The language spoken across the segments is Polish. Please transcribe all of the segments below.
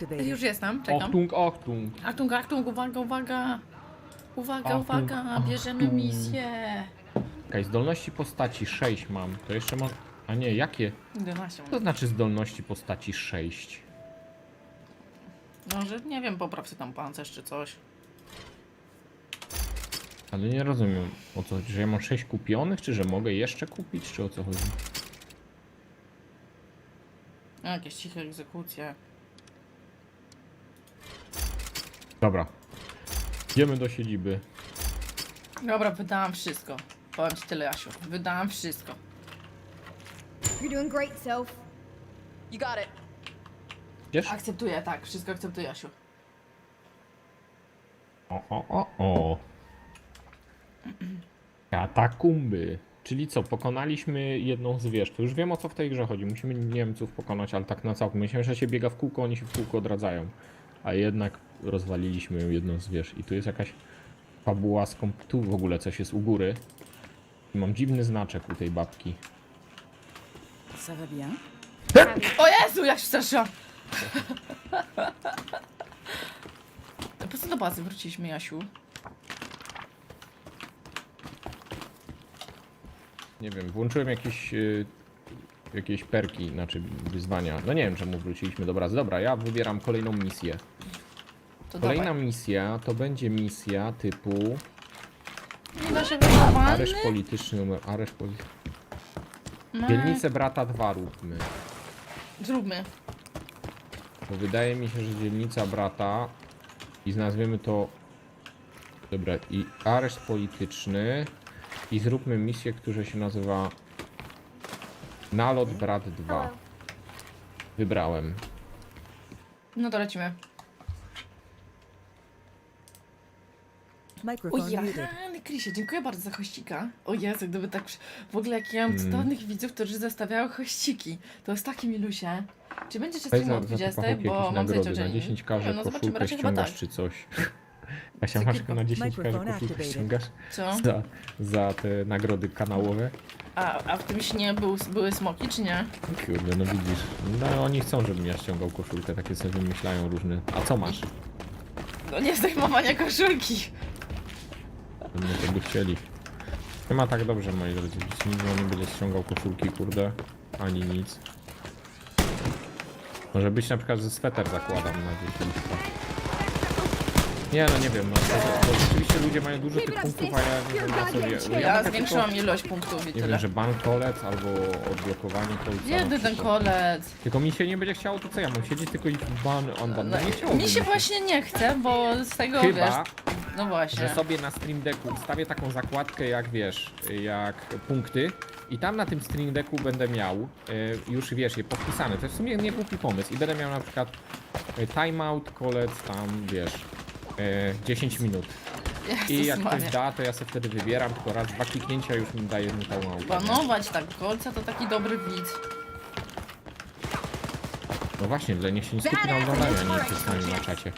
activated. Już jestem, czekam. Achtung, Achtung. Achtung, Achtung, uwaga, uwaga. Uwaga, Achtung, uwaga, bierzemy Achtung. misję. Okej, zdolności postaci 6 mam. To jeszcze mam... A nie, jakie? 11. To znaczy zdolności postaci 6. Może, nie wiem, popraw sobie tam pancerz czy coś. Ale nie rozumiem o co chodzi, że ja mam 6 kupionych, czy że mogę jeszcze kupić, czy o co chodzi? No, Jakieś ciche egzekucje. Dobra. Idziemy do siedziby. Dobra, wydałam wszystko. Powiem ci tyle, Jasiu. Wydałam wszystko. You're doing great, Soph. You got it. Idziesz? Akceptuję, tak, wszystko akceptuję, Jasiu. O, o, o, o. Katakumby. Czyli co, pokonaliśmy jedną z wież. To już wiem o co w tej grze chodzi. Musimy Niemców pokonać, ale tak na całkiem. Myślałem, że się biega w kółko, oni się w kółko odradzają. A jednak rozwaliliśmy jedną z wież. I tu jest jakaś fabuła z kom... Tu w ogóle coś jest u góry. I mam dziwny znaczek u tej babki. Ça va bien? O Jezu, jak się straszyłam! po co do bazy wróciliśmy, Jasiu? Nie wiem, włączyłem jakieś, y, jakieś perki, znaczy wyzwania. No nie wiem czemu wróciliśmy do bazy. Dobra, ja wybieram kolejną misję. To Kolejna dawaj. misja to będzie misja typu areszt polityczny numer areszt polityczny. No, Dzielnicę brata 2 róbmy. Zróbmy. Bo wydaje mi się, że dzielnica brata i nazwiemy to dobra i areszt polityczny i zróbmy misję, która się nazywa Nalot brat 2. Wybrałem. No to lecimy. O Microphone ja, muted. Krysie, dziękuję bardzo za hościka. O Jezu, gdyby tak... przy- W ogóle jak ja mam Mm. cudownych widzów, którzy zostawiają hościki. To jest taki milusie. Czy będzie czas Weź streamu za, o za 20, pachołki bo jakieś mam nagrody. zajęcie Na 10 karze No zobaczymy, koszulkę raczej chyba ściągasz tak. czy coś. Kasia, masz na 10 karze Microphone koszulkę activated. ściągasz Co? za, za te nagrody kanałowe. A, a w tym śnie był, były smoki, czy nie? Kurde, no widzisz. No oni chcą, żebym ja ściągał koszulkę, takie sobie wymyślają różne. A co masz? No nie zdejmowania koszulki. Pewnie to by chcieli. Nie ma tak dobrze, moi drodzy. Nikt nie będzie ściągał koszulki, kurde. Ani nic. Może być na przykład, że sweter zakładam na 10 Nie no, nie wiem, no to, to rzeczywiście ludzie mają dużo tych punktów, a ja nie wiem na wie. Ja zwiększyłam ilość punktów i Nie tyle. wiem, że bank kolec albo odblokowanie kolca. na Biedny ten przykład. kolec. Tylko mi się nie będzie chciało, to co ja mam siedzieć tylko i ban, on ban. No nie mi się właśnie nie chce, bo z tego Chyba, wiesz. No właśnie. że sobie na Stream Decku taką zakładkę jak wiesz, jak punkty i tam na tym Stream Decku będę miał e, już wiesz, je podpisane. To jest w sumie nie głupi pomysł i będę miał na przykład e, timeout, kolec tam wiesz, e, 10 minut. I Jezus jak Maria. ktoś da, to ja sobie wtedy wybieram, tylko raz, dwa kliknięcia już mi daje mu timeout. Panować tak kolca to taki dobry widz. No właśnie, dla niech się nie skupi na oglądaniu, a nie pisaniu na czacie.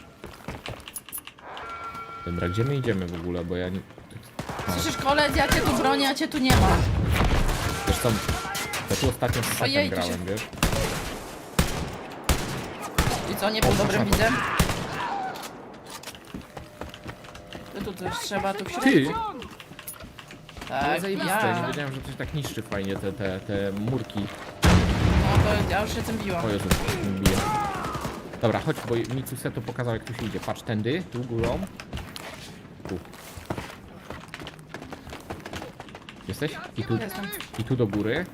Dobra, gdzie my idziemy w ogóle, bo ja nie... Słyszysz kolec, ja cię tu bronię, a cię tu nie ma. Wiesz co, ja tu ostatnio z Ojej, to grałem, się- wiesz? I co, nie był dobrym widzem? Tu, tu coś trzeba, tu w Ty! środku. Tak, zajebiste, nie ja. wiedziałem, że coś tak niszczy fajnie te, te, te murki. No to ja już się tym biłam. O Jezu, bije. Dobra, chodź, bo mi tu Seto pokazał jak tu się idzie. Patrz, tędy, tu górą. Jesteś? I tu, Jestem. i tu do góry.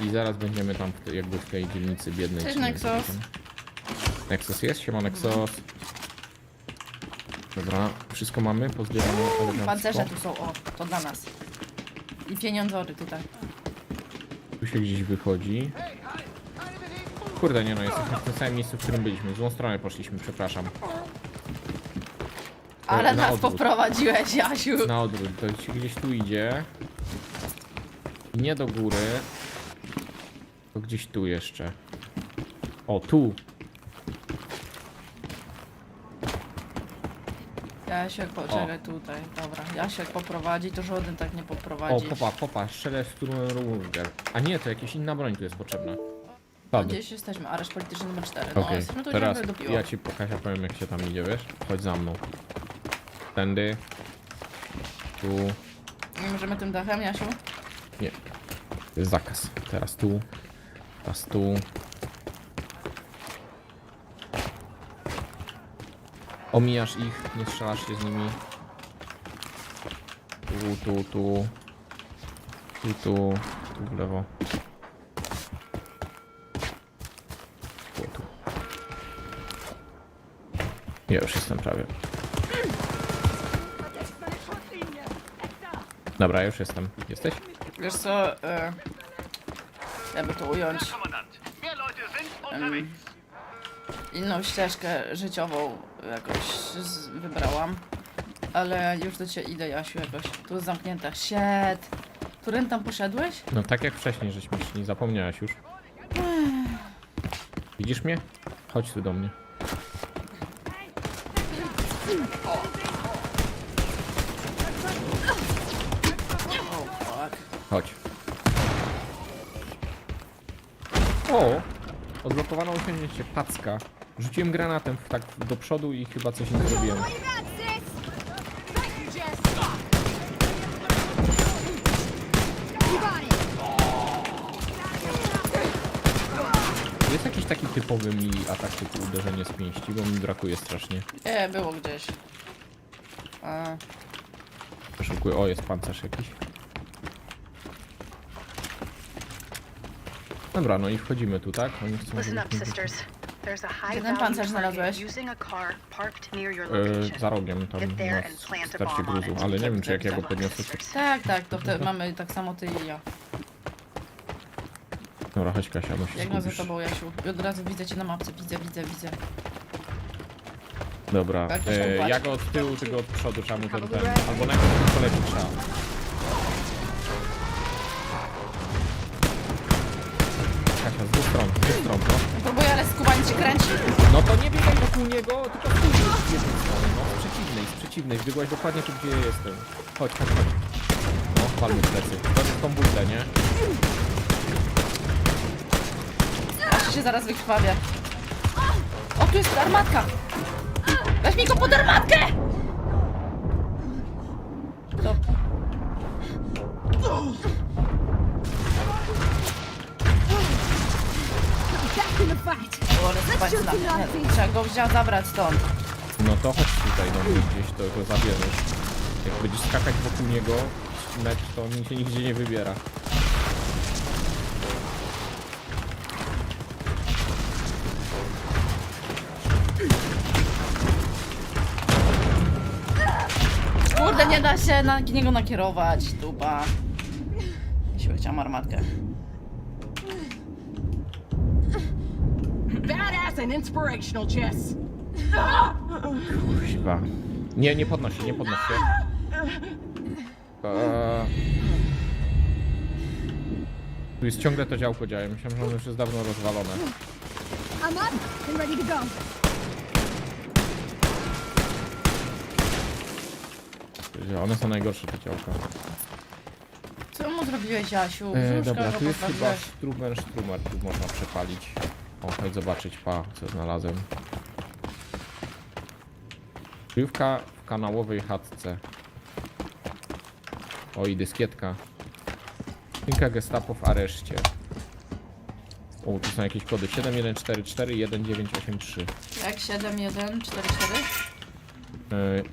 I zaraz będziemy tam w, te- jakby w tej dzielnicy biednej. Cześć, czy nie, Nexus. co tam. Nexus jest? Siema Nexus. Dobra, wszystko mamy, pozbieramy elegancko. Pancerze tu są, o, to dla nas. I pieniądzory tutaj. Tu się gdzieś wychodzi. Kurde, nie no, jesteśmy w tym samym miejscu, w którym byliśmy. W złą stronę poszliśmy, przepraszam. Ale na nas odwrót. poprowadziłeś, Jasiu. Na odwrót, to się gdzieś tu idzie. I Nie do góry. To gdzieś tu jeszcze. O, tu. Jasiek, poczekaj tutaj, dobra. Jasiek poprowadzi, to żaden tak nie O, poprowadzi. popa, popa, strzelę w Sturmruger. A nie, to jakaś inna broń tu jest potrzebna. No, gdzieś jesteśmy, areszt polityczny numer 4. No, Okej, jesteśmy tu teraz do ja ci Kasia powiem jak się tam idzie, wiesz? Chodź za mną. Tędy. Tu. Nie możemy tym dachem, Jasiu? Nie. To jest zakaz. Teraz tu. Teraz tu. Omijasz ich, nie strzelasz się z nimi. Tu, tu, tu. Tu, tu. Tu w lewo. Tu, tu. Ja już jestem prawie. Dobra, już jestem. Jesteś? Wiesz co, e, jakby to ująć, em, inną ścieżkę życiową jakoś z, wybrałam. Ale już do ciebie idę, Jasiu, jakoś. Tu jest zamknięte. Shit! Którym tam poszedłeś? No tak jak wcześniej żeśmy szli, zapomniałaś już. Widzisz mnie? Chodź tu do mnie. O, Chodź. O! Odblokowano osiągnięcie packa. Rzuciłem granatem tak do przodu i chyba coś nie zrobiłem. Jest jakiś taki typowy mi atak typu uderzenie z pięści, bo mi brakuje strasznie. Nie, było gdzieś. A, Poszukuję. O, jest pancerz jakiś. Dobra, no i wchodzimy tu, tak? Oni chcą, Listen up, sisters. There's a high Jeden pancerz znalazłeś? using a car parked near your E, location. za rogiem tam Get there na and plant a starcie bomb on gruzu, it. ale nie wiem czy jak ja go podniosę. to- tak, tak, to wtedy mamy tak samo ty i ja. Dobra, chodź Kasia, bo się Jak za tobą, Jasiu. I od razu widzę cię na mapce. Widzę, widzę, widzę. Dobra, Tak, e, ja go od tyłu, ty go od przodu, trzeba mu ten, ten albo najpierw polecić trzeba. No. Próbuję, ale skubaniec się kręci. No to nie biegaj wokół niego, tylko stój z jednej strony, no. Z przeciwnej, z przeciwnej, biegłaś dokładnie tu, gdzie ja jestem. Chodź, chodź, chodź. No, walmy w plecy. To jest tą butlę, nie? Aż się zaraz wykrwawię. O, tu jest armatka! Weź mi go pod armatkę! Nie, Trzeba go wziąć, zabrać stąd. No to chodź tutaj do mnie gdzieś, to go zabierzesz. Jak będziesz skakać wokół niego, mecz, to on się nigdzie nie wybiera. Kurde, nie da się na niego nakierować. Dupa. Jeśli chciałam armatkę. Inspirational, Jess. Kuźwa. Nie, nie podnoś się, nie podnoś się. Eee... Tu jest ciągle to działko działa. Myślałem, że ono już jest dawno rozwalone. I'm up and ready to go. One są najgorsze te działka. Co mu zrobiłeś, Jasiu? E, Brzuszka dobra, go tu jest chyba pozbawiłeś. strumer, strumer, tu można przepalić. O, chodź zobaczyć, pa, co znalazłem. Kryjówka w kanałowej chatce. O, i dyskietka. Kilka gestapo w areszcie. O, tu są jakieś kody. 7144 1983. Jak 7, 1, 4, 4? Yy,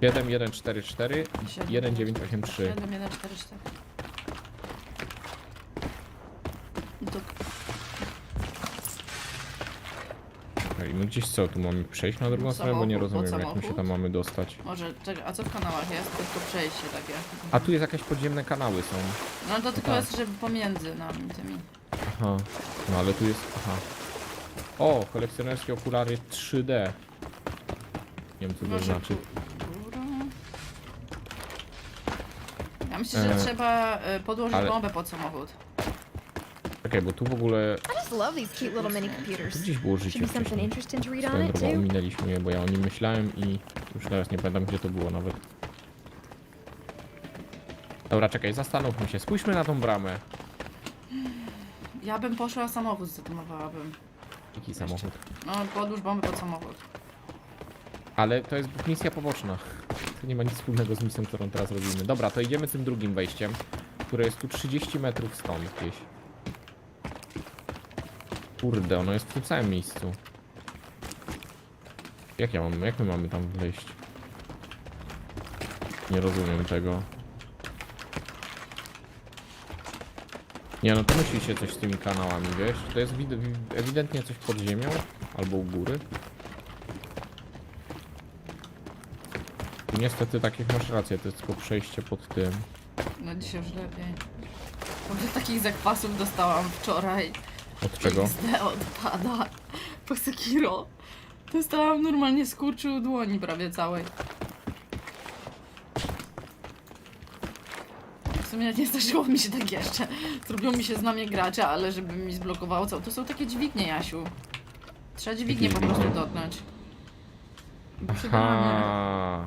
7144 1983. 7, 1, 4, 4. No to Okej, my gdzieś co, tu mamy przejść na drugą stronę, bo nie Samochód, rozumiem jak my się samochód? tam mamy dostać. może, czekaj, a co w kanałach jest? To tylko przejście takie. A tu jest jakieś podziemne kanały są. No to tylko tak. jest, żeby pomiędzy nami tymi. Aha. No ale tu jest. Aha. O, kolekcjonerskie okulary 3D. Nie wiem co to Może znaczy. Ja myślę, że E, trzeba e, podłożyć ale- bombę pod samochód. Czekaj, bo tu w ogóle Love these cute little mini computers. gdzieś było życie Should be something wcześniej. interesting to read on Swoją it drogą too. ominęliśmy je, bo ja o nim myślałem i już teraz nie pamiętam gdzie to było nawet. Dobra, czekaj, zastanówmy się. Spójrzmy na tą bramę. Ja bym poszła samochód zdetonowałabym. Jaki samochód? No, podłóż bombę pod samochód. Ale to jest misja poboczna. To nie ma nic wspólnego z misją, którą teraz robimy. Dobra, to idziemy tym drugim wejściem, które jest tu 30 metrów stąd gdzieś. Kurde, ono jest w tym samym miejscu. Jak ja mam, jak my mamy tam wejść? Nie rozumiem tego. Nie no, to musi się coś z tymi kanałami, wiesz? To jest wid- ewidentnie coś pod ziemią albo u góry. Niestety takich masz rację, to jest tylko przejście pod tym. No dzisiaj już lepiej. Może takich zakwasów dostałam wczoraj. Od czego? XD odpada. Po Sekiro. Dostałam normalnie skurczy u dłoni prawie całej. W sumie nie zdarzyło mi się tak jeszcze. Zrobiło mi się z nami gracza, ale żeby mi zblokowało całe. To są takie dźwignie, Jasiu. Trzeba dźwignię po prostu dotknąć. Przegramy. Ha.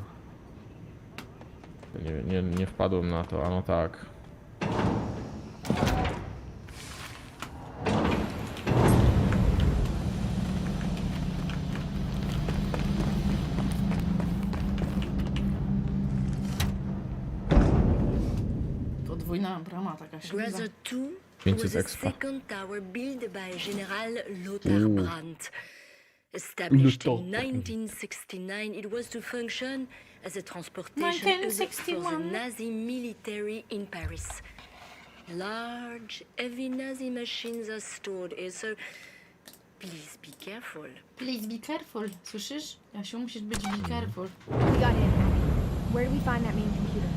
Nie, nie, nie wpadłem na to, a no tak. Brother 2 was jest a expa. second tower built by General Lothar Ooh. Brandt. Established in 1969, it was to function as a transportation hub for the Nazi military in Paris. Large, heavy Nazi machines are stored here, so please be careful. Please be careful. Słyszysz? Jasiu, musisz być be hmm. careful. We got in. Where do we find that main computer?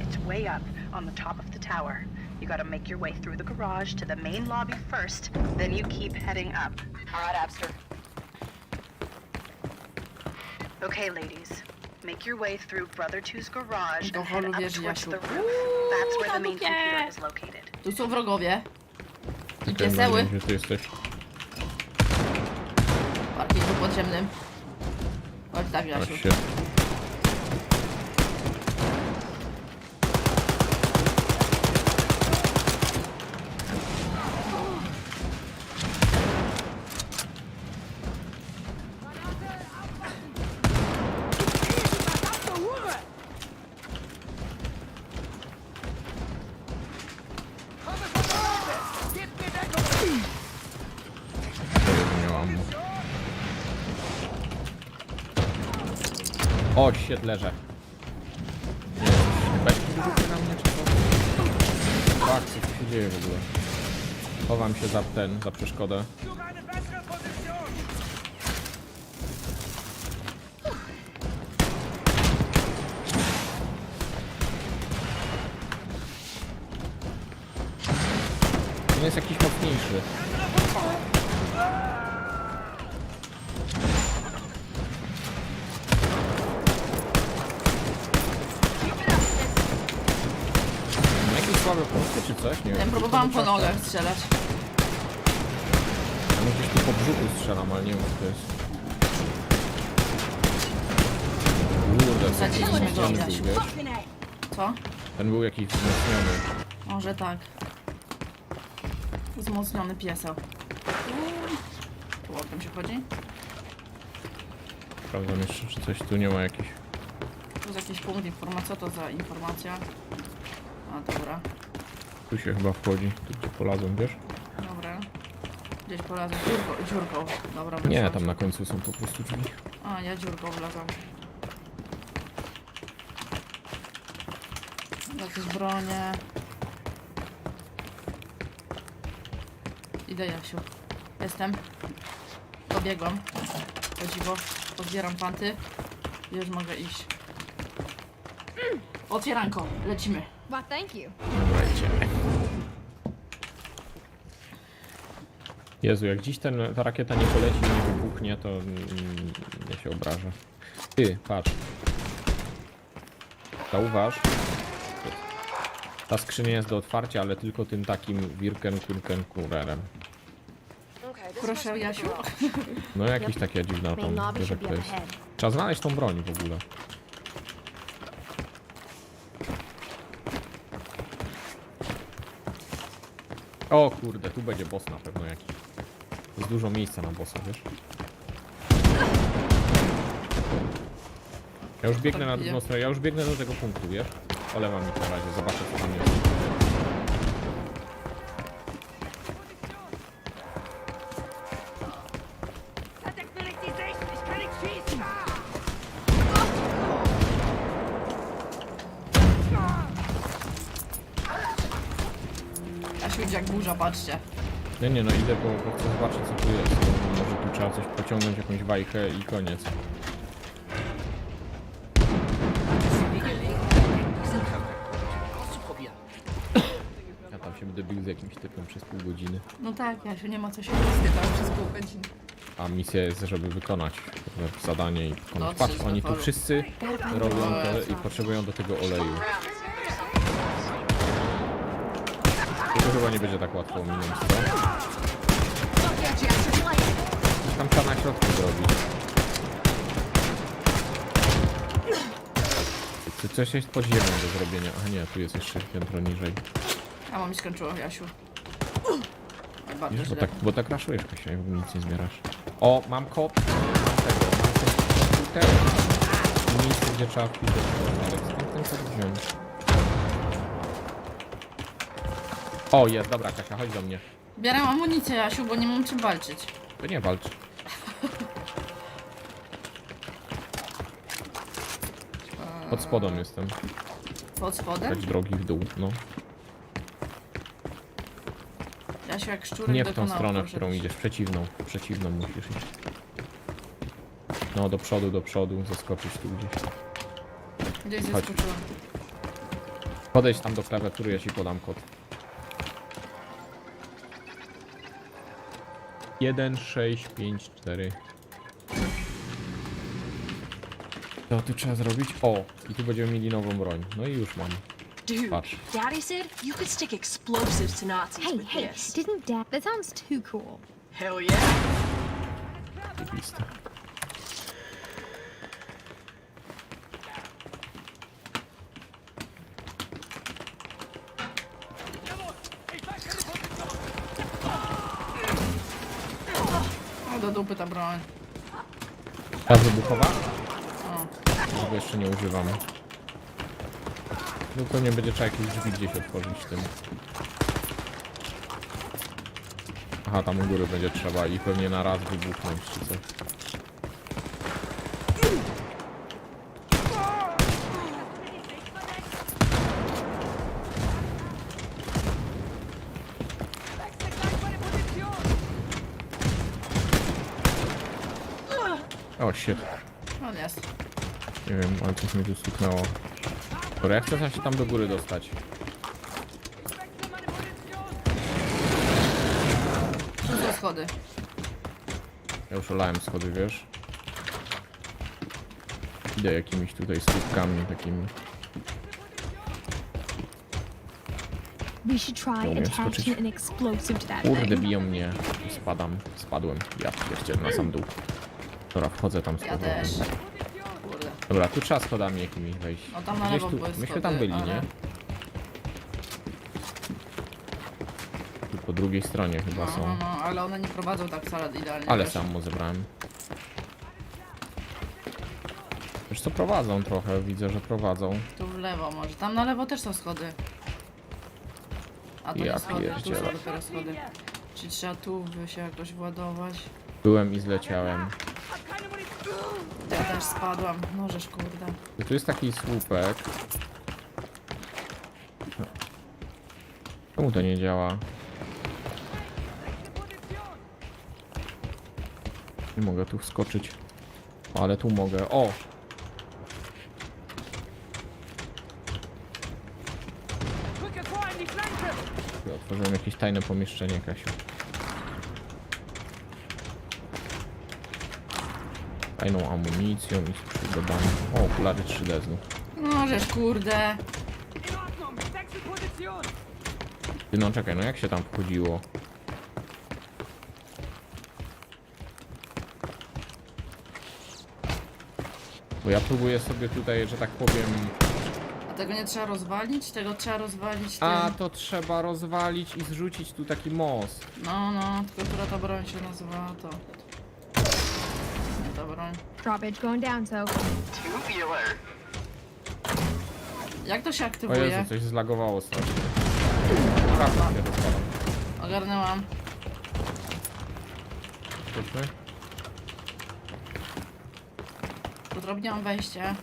It's way up on the top of the tower. You gotta make your way through the garage to the main lobby first, then you keep heading up. All right, Abster. Okay, ladies. Make your way through Brother Two's garage Do and head holu up towards Jasiu. the roof. That's where the main Uuu, computer is located. Tu są wrogowie. I Ten pieseły. będzie, że ty jesteś. W parkingu podziemnym. Chodź tak, Chodź Jasiu. się. O, co? Tak, co tu się dzieje w ogóle? Chowam się za ten, za przeszkodę. Jakieś słabe punkty czy coś? Nie wiem. Próbowałam po nogach strzelać. Ja mu gdzieś tu po brzuchu strzelam, ale nie wiem co to jest. Kurde, co Wsadziliśmy go, wzmocniony Jasiu. był, wiesz? Fucking A. Co? Ten był jakiś wzmocniony. Może tak. Wzmocniony o tym się chodzi? Sprawdzam jeszcze, czy coś tu nie ma jakiś... Tu jest jakiś punkt informacji. Co to za informacja? A, dobra. Tu się chyba wchodzi, tu gdzie polazłem, wiesz? Dobra. Gdzieś polazłem dziurką. dziurką. Dobra, Nie, wyszłam. tam na końcu są po prostu drzwi. A, ja dziurką wlazłam. Jakieś bronie. Idę, Jasiu. Jestem. Pobiegłam. O dziwo. Pozbieram panty. Już mogę iść. Otwieranko. Lecimy. Why, thank you. Dobra, idziemy. Jezu, jak dziś ten, ta rakieta nie poleci i nie wybuchnie, to mm, ja się obrażę. Ty, patrz. Zauważ. Ta skrzynia jest do otwarcia, ale tylko tym takim wirken kurken kurerem. Proszę, Jasiu. No jakiś taka dziwna tam up jest. Trzeba znaleźć tą broń w ogóle. O kurde, tu będzie boss na pewno jakiś. Jest dużo miejsca na bossa, wiesz? Ja już biegnę na drugą stronę, ja już biegnę do tego punktu, wiesz? Olewam ich na razie, zobaczę co tam jest. Idzie jak burza, patrzcie. Nie, nie, no idę, bo, bo chcę zobaczyć co tu jest. Może tu trzeba coś pociągnąć, jakąś wajchę i koniec. Ja tam się będę bił z jakimś typem przez pół godziny. No tak, Jasiu, nie ma co się wstydzać przez pół godziny. A misja jest, żeby wykonać zadanie i. No, Patrz, oni tu wszyscy robią to i potrzebują do tego oleju. To chyba nie będzie tak łatwo ominąć? Coś tam trzeba na środku zrobić. Czy coś jest pod ziemią do zrobienia? A nie, tu jest jeszcze piętro niżej. A mam mi skończyło, Jasiu. Oj, bardzo Wiesz, bo źle. tak, bo tak raszujesz, Kasia, i w ogóle nic nie zbierasz. O, mam kod. Mam tego, mam ten komputer. Miejsce, gdzie trzeba wpisać. Ale skąd ten kod wziąć? O, jest, dobra, Kasia, chodź do mnie. Bieram amunicję, Jasiu, bo nie mam czym walczyć. To nie walcz. Pod spodem jestem. Pod spodem? Chodź drogi w dół, no. Jasiu, jak szczurek Nie w tą dokonał, stronę, w którą idziesz, przeciwną. Przeciwną musisz iść. No, do przodu, do przodu, zaskoczyć tu gdzieś. Gdzieś Chodź. zaskoczyłem. Podejdź tam do klawiatury, ja ci podam kod. 1, 6, 5, 4. Co tu trzeba zrobić? O! I tu będziemy mieli nową broń. No i już mam. Dude, Patrz. Daddy said you could stick explosives to Nazis Hey, with hey, this. didn't Dad? That sounds too cool. Hell yeah. O, do dupy ta broń. Ta wybuchowa? O, Tego jeszcze nie używam. No to nie będzie trzeba jakieś drzwi gdzieś otworzyć tym. Aha, tam u góry będzie trzeba i pewnie na raz wybuchnąć czy coś. Shit. on jest. Nie wiem, ale coś mi tu stuknęło. Dobra, ja chcę się tam do góry dostać. Tu są schody. Ja już olałem schody, wiesz? Idę jakimiś tutaj słupkami takimi. We should try umiem attaching skoczyć. an explosive to that Kurde, biją mnie. Spadam. Spadłem. Ja pierdzielę na sam dół. Dobra, wchodzę tam z Ja powrotem. też. Kurde. Dobra, tu trzeba schodami jakimiś wejść. No tam na Gdzieś lewo tu, były myśmy schody, tam byli, ale- nie? Tu po drugiej stronie chyba No, no, są. no, ale one nie prowadzą tak wcale idealnie. Ale wiesz. samo zebrałem. Wiesz co, prowadzą trochę, widzę, że prowadzą. Tu w lewo może. Tam na lewo też są schody. A to Ja nie schody, tu pierdzielę. są dopiero schody. Czy trzeba tu by się jakoś władować? Byłem i zleciałem. Ja też spadłam. No żeż kurde. Tu jest taki słupek. Czemu to nie działa? Nie mogę tu wskoczyć. Ale tu mogę. O! Otworzyłem jakieś tajne pomieszczenie, Kasiu. Tajną amunicją i przygodami. O, okulary 3D znów. No żeż kurde. Ty no czekaj, no jak się tam wchodziło? Bo ja próbuję sobie tutaj, że tak powiem, A tego nie trzeba rozwalić? Tego trzeba rozwalić tym. A, to trzeba rozwalić i zrzucić tu taki most. No, no, tylko która ta broń się nazywa, to... Drawbridge going down, so. Tubular. Jak to się O aktywuje? Jezu, coś zlagowało strasznie. Się rozwala. Ogarnęłam. Chodźmy. Udrobniłam wejście.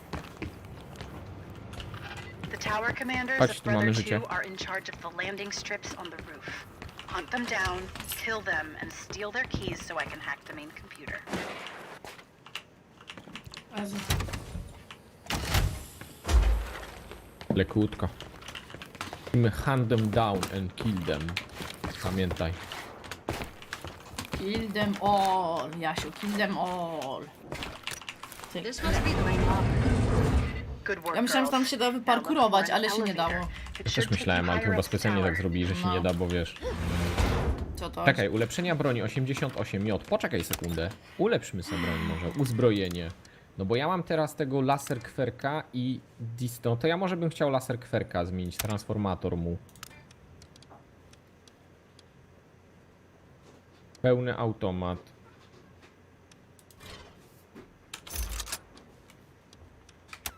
The tower commanders Chodź, of tu mamy Brother życie. 2 are in charge of the landing strips on the roof. Hunt them down, kill them, and steal their keys so I can hack the main computer. Jezu. Lekutko. Hunt them down and kill them. Pamiętaj. Kill them all, Jasiu, kill them all. Ty, This must be the main lobby. Good work, Ja myślałam, że tam się da wyparkurować, ale się nie dało. Ja też myślałem, ale to chyba specjalnie tak zrobili, że się No. nie da, bo wiesz. Co to? Czekaj, ulepszenia broni 88J. Poczekaj sekundę. Ulepszmy sobie broń może. Uzbrojenie. No bo ja mam teraz tego laser kwerka i dis... No to ja może bym chciał laser kwerka zmienić, transformator mu. Pełny automat.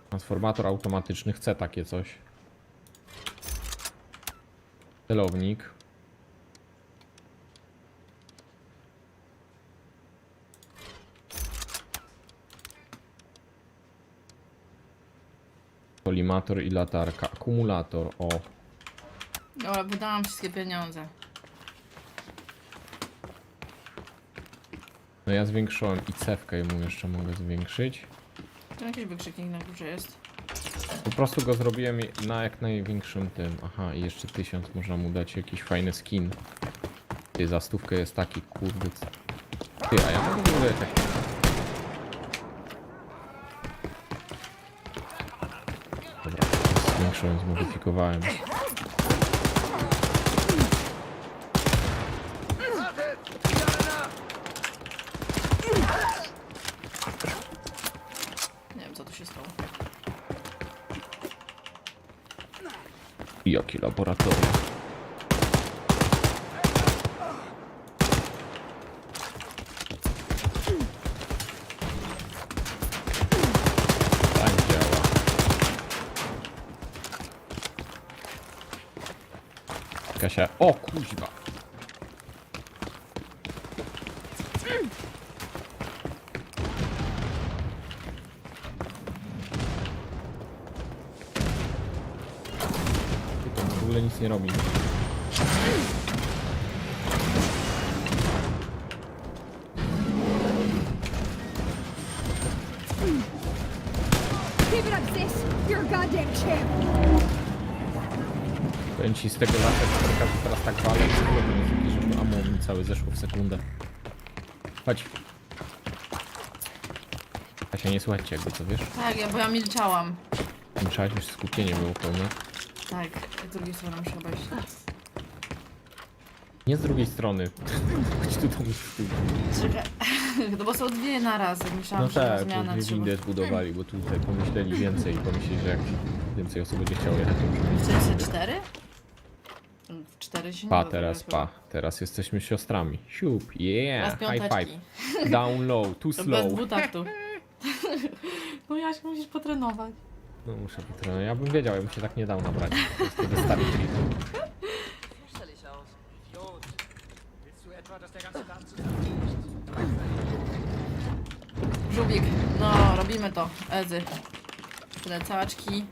Transformator automatyczny, chcę takie coś. Celownik. Kolimator i latarka. Akumulator, o. Dobra, wydałam wszystkie pieniądze. No ja zwiększyłem i cewkę i mu jeszcze mogę zwiększyć. Tu jakiś wykrzyknik na górze jest. Po prostu go zrobiłem na jak największym tym. Aha, i jeszcze tysiąc można mu dać jakiś fajny skin. Ty, za stówkę jest taki, kurde. Ty, a ja mogę w ogóle jakaś... Dobra, zwiększyłem, zmodyfikowałem. Nie wiem, co tu się stało. Jakie laboratorium. Tak działa. Kasia, o kuźwa. To w ogóle nic nie robi. Keep it up, sis. You're a goddamn champ. Powiem ci z tego lata, że teraz tak walę, żeby ammo mi cały zeszło w sekundę. Chodź. Kasia, nie słuchajcie jakby, co wiesz? Tak, ja, bo ja milczałam. Musiałaś już skupienie było pełne. Tak, z drugiej strony muszę obejść. Nie z drugiej strony. Chodź tu do mnie. Czekaj, no bo są dwie na raz. Myślałam, No że tak, zmianę tu dwie trzeba. windy zbudowali, bo tutaj pomyśleli więcej. Pomyśleli, że jak więcej osób będzie chciało jechać, to może W sensie cztery? Cztery się nie Pa, da teraz zrobić pa. Teraz jesteśmy siostrami. Siup, yeah, high piąteczki. five. Down low, too slow. Bez dwutaktu. No Jaś, musisz potrenować. No muszę potrenować. Ja bym wiedział, ja bym się tak nie dał nabrać. To jest wtedy stary trik. Fürchterlich aus. Idiot. Willst du etwa, dass der ganze Laden zusammenbricht? Żubik, no robimy to. Ezy. Tyle całaczki.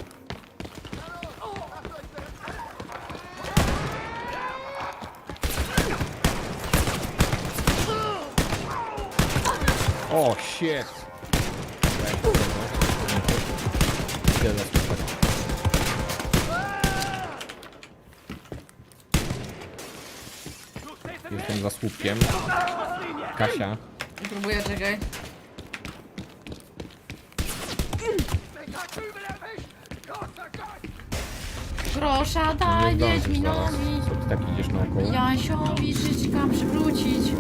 O, shit! Jestem za słupkiem. Kasia. Próbuję, czekaj. Grosza daj zdążysz zaraz. Wiedźminowi. Co ty tak idziesz naokoło? Jasiowi żyćka przywrócić.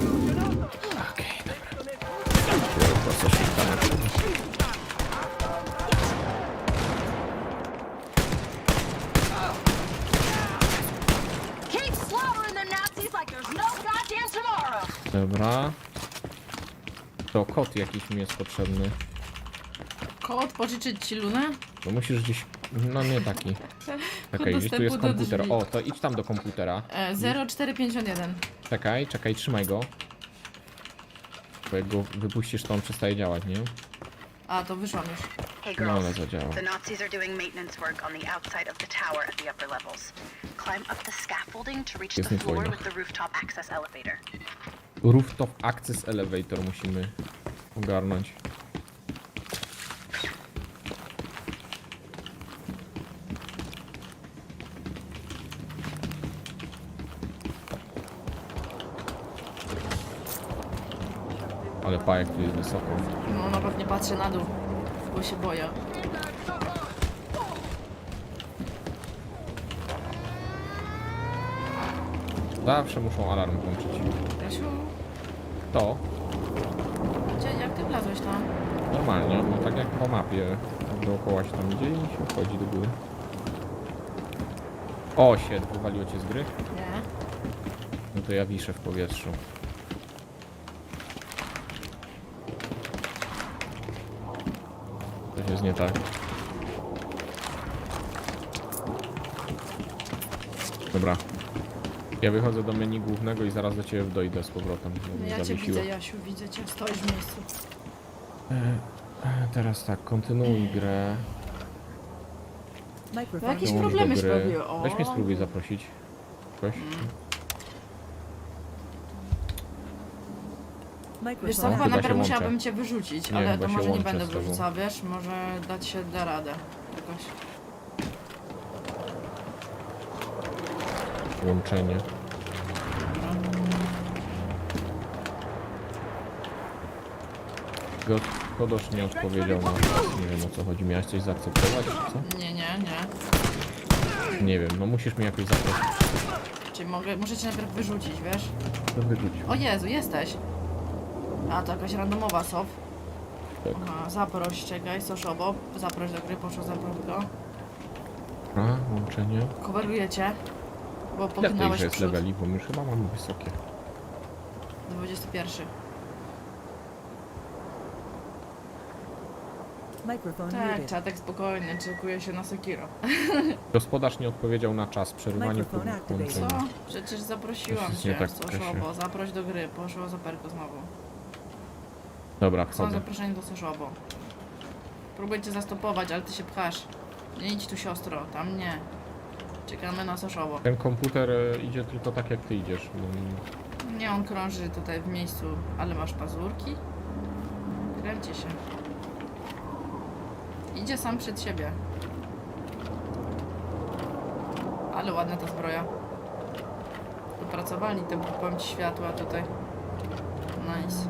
Dobra. To kot jakiś mi jest potrzebny. Kod, pożyczyć ci lunę? Bo musisz gdzieś... No nie taki. Czekaj, gdzieś tu jest do komputer. drzwi. O, to idź tam do komputera. E, 0451. Czekaj, czekaj, trzymaj go. Bo jak go wypuścisz, to on przestaje działać, nie? A, to wyszłam już. Hey No, girls, ale zadziała. the Nazis are doing maintenance work on the outside of the tower at the upper levels. Climb up the scaffolding to reach Jest the floor wojna. with the rooftop access elevator. Rooftop Access Elevator musimy ogarnąć. Ale pajek tu jest wysoko. No, na pewno patrzę na dół, bo się boję. Zawsze muszą alarm włączyć. Jasiu, To gdzie, jak ty wlazłeś tam? normalnie, no tak jak po mapie. Tak dookoła się tam idzie i się wchodzi do góry. O, się wywaliło cię z gry? Nie. No to ja wiszę w powietrzu. Coś jest nie tak. Dobra. Ja wychodzę do menu głównego i zaraz do ciebie dojdę z powrotem. bo No mnie ja cię zawiesiło. widzę, Jasiu, widzę cię, stoisz w miejscu. Teraz tak, kontynuuj grę. No Microphone jakieś Dołącz do problemy się gry. pojawiły. O, Weź mnie spróbuj zaprosić. Ktoś? Wiesz co, Microphone chyba się najpierw łączę. musiałabym cię wyrzucić, Nie, ale chyba to się może nie łączę będę z tobą. wyrzucała, wiesz, może dać się da radę jakoś. Łączenie. God- Kodosz nie odpowiedział na nie wiem o co chodzi. Miałeś coś zaakceptować czy co? Nie, nie, nie. Nie wiem, no musisz mi jakoś zaprosić. Czyli mogę, muszę cię najpierw wyrzucić, wiesz? To wyrzuć. O Jezu, jesteś. A, to jakaś randomowa sob. Tak. Aha, zaproś, czekaj, Soszobo. Zaproś do gry, poszło zaproś go. A, łączenie. Coveruję cię, bo w jest przód. leveli, bo my już chyba mamy wysokie. 21. Microphone Tak, muted. czatek spokojny, czekuje się na Sekiro. Gospodarz nie odpowiedział na czas, przerywanie Microphone activated. Co? Przecież zaprosiłam Coś jest cię, nie tak Soszobo. Zaproś do gry, poszło zaperko znowu. Dobra, Są wchodzę. zaproszeni do Soszobo. Próbuję cię zastopować, ale ty się pchasz. Nie idź tu siostro, tam nie. Czekamy na Soszobo. Ten komputer e, idzie tylko tak jak ty idziesz. No, Nie, on krąży tutaj w miejscu, ale masz pazurki? Kręci się. Idzie sam przed siebie. Ale ładna ta zbroja. Dopracowali te powiem ci światła tutaj. Nice.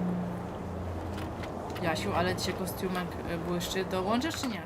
Jasiu, ale ci się kostiumek y, błyszczy. Dołączysz czy nie?